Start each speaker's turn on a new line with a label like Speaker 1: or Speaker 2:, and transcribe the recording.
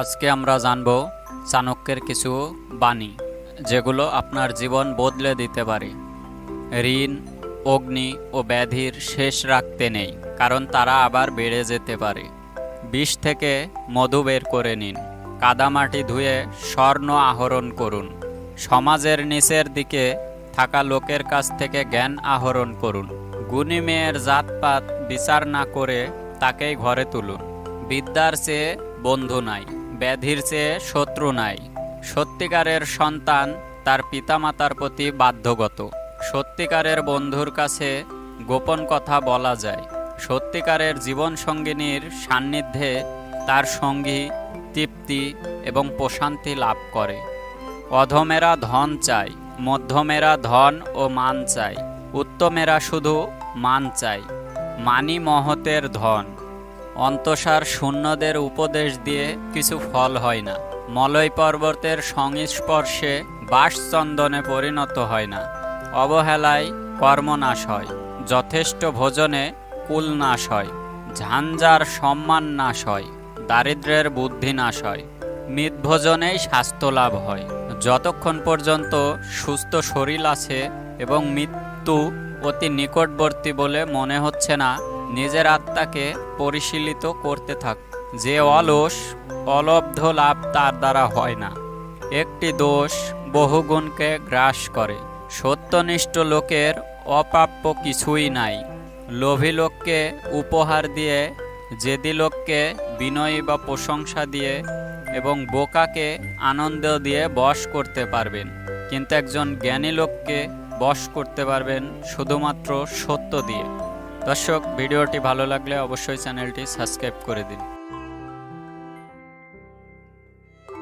Speaker 1: আজকে আমরা জানব চাণক্যের কিছু বাণী, যেগুলো আপনার জীবন বদলে দিতে পারে। ঋণ, অগ্নি ও ব্যাধির শেষ রাখতে নেই, কারণ তারা আবার বেড়ে যেতে পারে। বিষ থেকে মধু বের করে নিন কাদামাটি ধুয়ে স্বর্ণ আহরণ করুন, সমাজের নিচের দিকে থাকা লোকের কাছ থেকে জ্ঞান আহরণ করুন, গুণী মেয়ের জাতপাত বিচার না করে তাকেই ঘরে তুলুন। বিদ্যার চেয়ে বন্ধু নাই। ব্যাধির চেয়ে শত্রু নাই। সত্যিকারের সন্তান তার পিতামাতার প্রতি বাধ্যগত। সত্যিকারের বন্ধুর কাছে গোপন কথা বলা যায়। সত্যিকারের জীবন সঙ্গিনীর সান্নিধ্যে তার সঙ্গী তৃপ্তি এবং প্রশান্তি লাভ করে। অধমেরা ধন চায়, মধ্যমেরা ধন ও মান চায়। উত্তমেরা শুধু মান চায়। মানি মহতের ধন। অন্তসার শূন্যদের উপদেশ দিয়ে কিছু ফল হয় না। মলয় পর্বতের সংস্পর্শে বাসচন্দনে পরিণত হয় না। অবহেলায় কর্মনাশ হয়। যথেষ্ট ভোজনে কুল নাশ হয়। ঝাঞ্ঝার সম্মান নাশ হয়। দারিদ্র্যের বুদ্ধি নাশ হয়। মিতভোজনেই স্বাস্থ্য লাভ হয়। যতক্ষণ পর্যন্ত সুস্থ শরীর আছে এবং মৃত্যু অতি নিকটবর্তী বলে মনে হচ্ছে না নিজের আত্মাকে পরিশীলিত করতে থাক। যে অলস, অলব্ধ লাভ তার দ্বারা হয় না। একটি দোষ বহুগুণকে গ্রাস করে। সত্যনিষ্ঠ লোকের অপ্রাপ্য কিছুই নাই। লোভী লোককে উপহার দিয়ে, জেদি লোককে বিনয়ী বা প্রশংসা দিয়ে এবং বোকাকে আনন্দ দিয়ে বশ করতে পারবেন। কিন্তু একজন জ্ঞানী লোককে বশ করতে পারবেন শুধুমাত্র সত্য দিয়ে। দর্শক ভিডিওটি ভালো লাগলে অবশ্যই চ্যানেলটি সাবস্ক্রাইব করে দিন।